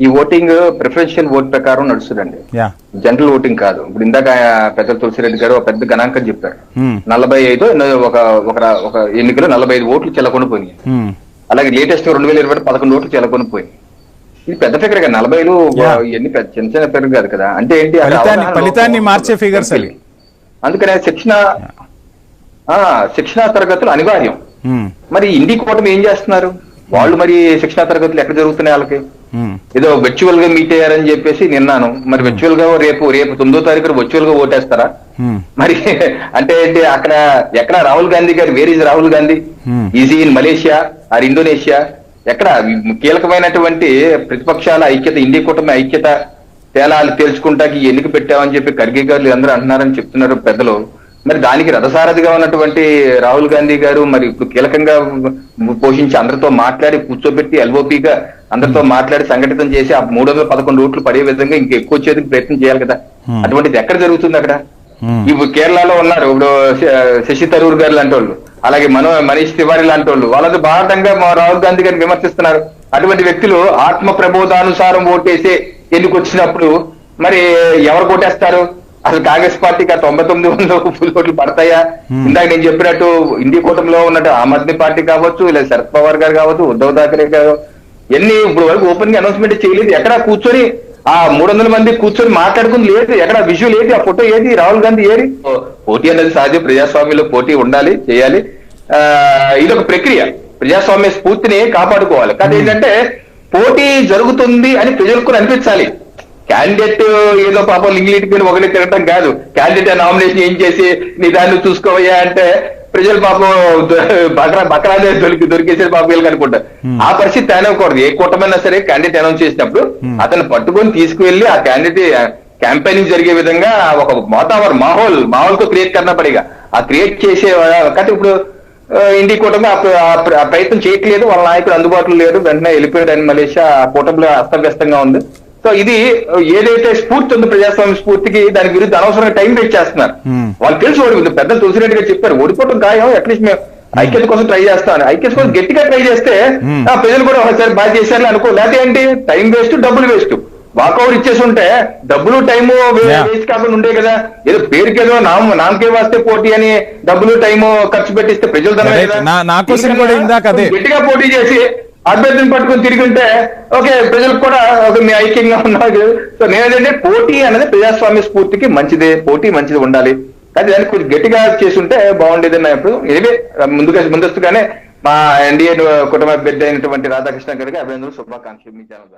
ఈ voting preferential vote ప్రకారం నడుస్తుందండి జనరల్ ఓటింగ్ కాదు ఇప్పుడు ఇందాక పెద్ద తులసిరెడ్డి గారు పెద్ద గణాంకం చెప్పారు. నలభై ఐదు ఒక ఒక ఎన్నికలో నలభై ఐదు ఓట్లు చెల్లకొని పోయినాయి. అలాగే లేటెస్ట్ రెండు వేల ఇరవై పదకొండు ఓట్లు చెల్లకొని పోయినాయి ఇది పెద్ద ఫిగర్ కదా నలభైలు. ఇవన్నీ పెద్ద చిన్న చిన్న ఫిగర్ కాదు కదా అంటే ఏంటి ఫలితాన్ని- మార్చే అవి. అందుకనే శిక్షణ ఆ శిక్షణా తరగతులు అనివార్యం. మరి ఇండి కూటమి ఏం చేస్తున్నారు వాళ్ళు మరి శిక్షణా తరగతులు ఎక్కడ జరుగుతున్నాయి వాళ్ళకి. ఏదో వర్చువల్గా మీట్ అయ్యారని చెప్పేసి నిన్నాను. మరి వర్చువల్గా రేపు రేపు తొమ్మిదో తారీఖు వర్చువల్గా ఓటేస్తారా? Hmm. మరి అంటే ఏంటి అక్కడ ఎక్కడ రాహుల్ గాంధీ గారు where is Rahul Gandhi? Hmm. Is he in Malaysia or Indonesia ఎక్కడ? కీలకమైనటువంటి ప్రతిపక్షాల ఐక్యత ఇండియా కూటమి ఐక్యత తేలాలు తేల్చుకుంటాకి ఎన్నిక పెట్టామని చెప్పి ఖర్గే గారు అందరూ అంటున్నారని చెప్తున్నారు పెద్దలు. మరి దానికి రథసారథిగా ఉన్నటువంటి రాహుల్ గాంధీ గారు మరి ఇప్పుడు కీలకంగా పోషించి అందరితో మాట్లాడి కూర్చోబెట్టి ఎల్ఓపిగా అందరితో మాట్లాడి సంఘటితం చేసి ఆ మూడు వందల పదకొండు ఓట్లు పడే విధంగా ఇంకా ఎక్కువ వచ్చేందుకు ప్రయత్నం చేయాలి కదా. అటువంటిది ఎక్కడ జరుగుతుంది అక్కడ. ఇప్పుడు కేరళలో ఉన్నారు. ఇప్పుడు శశి తరూర్ గారు లాంటి వాళ్ళు. అలాగే మనో మనీష్ తివారీ లాంటి వాళ్ళు. వాళ్ళది బాధంగా మా రాహుల్ గాంధీ గారిని విమర్శిస్తున్నారు. అటువంటి వ్యక్తులు ఆత్మ ప్రబోధానుసారం ఓటేసే ఎన్నికొచ్చినప్పుడు మరి ఎవరు ఓటేస్తారు అసలు కాంగ్రెస్ పార్టీకి ఆ తొంభై తొమ్మిది వందల ఫుల్ ఓట్లు పడతాయా? ఇందాక నేను చెప్పినట్టు ఇండియా కూటమిలో ఉన్నట్టు ఆమ్ ఆద్మీ పార్టీ కావచ్చు లేదా శరద్ పవార్ గారు కావచ్చు ఉద్ధవ్ ఠాకరే గారు ఎన్ని ఇప్పుడు వరకు ఓపెన్గా అనౌన్స్మెంట్ చేయలేదు. ఎక్కడ కూర్చొని ఆ మూడు వందల మంది కూర్చొని మాట్లాడుకుని లేదు. ఎక్కడ విజువల్ ఏది ఆ ఫోటో ఏది రాహుల్ గాంధీ ఏది? పోటీ అనేది సహజం. ప్రజాస్వామ్యంలో పోటీ ఉండాలి చేయాలి. ఆ ఇది ఒక ప్రక్రియ. ప్రజాస్వామ్య స్ఫూర్తిని కాపాడుకోవాలి. కానీ ఏంటంటే పోటీ జరుగుతుంది అని ప్రజలకు కూడా అనిపించాలి. క్యాండిడేట్ ఏదో పాపం లింగ్లీట్ మీద ఒకరి తిరగటం కాదు. క్యాండిడేట్ నామినేషన్ ఏం చేసి నీ దాన్ని చూసుకోవయ్యా అంటే ప్రజలు పాపం బకరా బకరాదే దొరికి దొరికేసే పాపం వీళ్ళకి అనుకుంటారు ఆ పరిస్థితి తేనవకూడదు ఏ కూటమైనా సరే క్యాండిడేట్ అనౌన్స్ చేసినప్పుడు అతను పట్టుకొని తీసుకువెళ్ళి ఆ క్యాండిడేట్ క్యాంపెయినింగ్ జరిగే విధంగా ఒక వాతావరణం మాహోల్ మాహోల్కు క్రియేట్ కన్నా పడిగా. ఆ క్రియేట్ చేసే కానీ ఇప్పుడు ఇండి కూటమి ఆ ప్రయత్నం చేయట్లేదు. వాళ్ళ నాయకుడు అందుబాటులో లేరు. వెంటనే వెళ్ళిపోయాడు అని మలేషియా. ఆ కూటమిలో అస్తవ్యస్తంగా ఉంది. సో ఇది ఏదైతే స్ఫూర్తి ఉందో ప్రజాస్వామ్య స్ఫూర్తికి దాని విరుద్ధ అనవసరంగా టైం వేస్ట్ చేస్తున్నారు. వాళ్ళు తెలిసి ఓడి పెద్దలు తులసిరెడ్డి గారు చెప్పారు. ఓడిపోవడం ఖాయం. అట్లీస్ట్ మేము ఐక్యత కోసం ట్రై చేస్తాను ఐక్యత కోసం గట్టిగా ట్రై చేస్తే. ఆ ప్రజలు కూడా ఒకసారి బాగా చేశారని అనుకో. లేకపోతే ఏంటి? టైం వేస్ట్ డబ్బులు వేస్ట్ వాకౌట్ ఇచ్చేసి ఉంటే డబ్బులు టైము. వేస్ట్ కాకుండా ఉండే కదా. ఏదో పేరుకి ఏదో నామ నామకే వస్తే పోటీ అని డబ్బులు టైము ఖర్చు పెట్టిస్తే ప్రజలు. గట్టిగా పోటీ చేసి అభ్యర్థిని పట్టుకుని తిరిగి ఉంటే ఓకే ప్రజలకు కూడా ఒక మీ ఐక్యంగా ఉన్నారు. సో నేనేంటంటే పోటీ అనేది ప్రజాస్వామ్య స్ఫూర్తికి మంచిదే పోటీ మంచిది ఉండాలి. కానీ దానికి కొంచెం గట్టిగా చేసి ఉంటే బాగుండేది అన్నప్పుడు ఇవే ముందుగా ముందస్తుగానే మా ఎన్డీఏ కుటుంబ అభ్యర్థి అయినటువంటి రాధాకృష్ణ గారికి అభినందనలు శుభాకాంక్షలు మీ ఛానల్